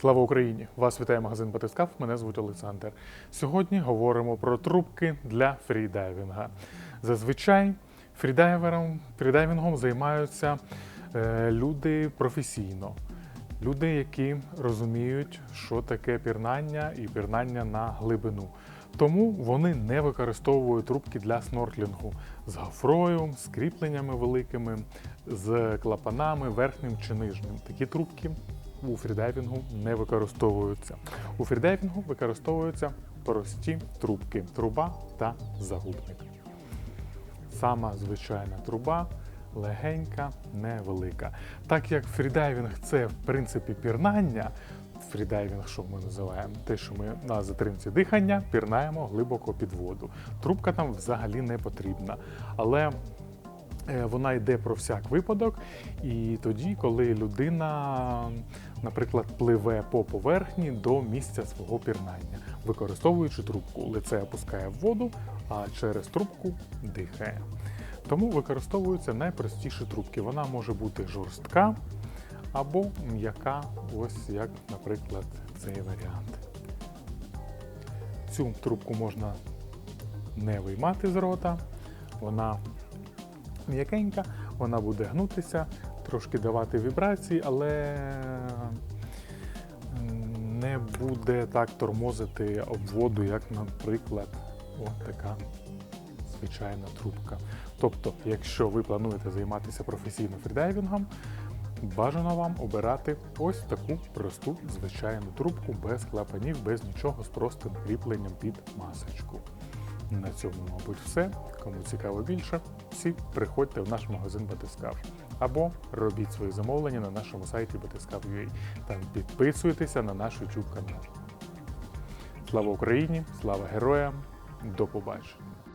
Слава Україні! Вас вітає магазин Батискаф. Мене звуть Олександр. Сьогодні говоримо про трубки для фрідайвінга. Зазвичай фрідайвером, фрідайвінгом займаються е, люди професійно. Люди, які розуміють, що таке пірнання і пірнання на глибину. Тому вони не використовують трубки для снорклінгу з гофрою, з кріпленнями великими, з клапанами верхнім чи нижнім. Такі трубки у фрідайвінгу не використовуються. У фрідайвінгу використовуються прості трубки труба та загубник. Сама звичайна труба, легенька, невелика. Так як фрідайвінг це в принципі пірнання, фрідайвінг, що ми називаємо, те, що ми на затримці дихання пірнаємо глибоко під воду. Трубка там взагалі не потрібна. Але вона йде про всяк випадок, і тоді, коли людина, наприклад, пливе по поверхні до місця свого пірнання, використовуючи трубку, лице опускає в воду, а через трубку дихає. Тому використовуються найпростіші трубки. Вона може бути жорстка або м'яка, ось як, наприклад, цей варіант. Цю трубку можна не виймати з рота, вона м'якенька, вона буде гнутися, трошки давати вібрації, але не буде так тормозити об воду, як, наприклад, от така звичайна трубка. Тобто, якщо ви плануєте займатися професійно фрідайвінгом, бажано вам обирати ось таку просту звичайну трубку без клапанів, без нічого, з простим кріпленням під масочку. На цьому, мабуть, все. Кому цікаво більше, всі приходьте в наш магазин Батискав. Або робіть свої замовлення на нашому сайті Батискав.ua та підписуйтеся на наш YouTube канал. Слава Україні! Слава героям! До побачення!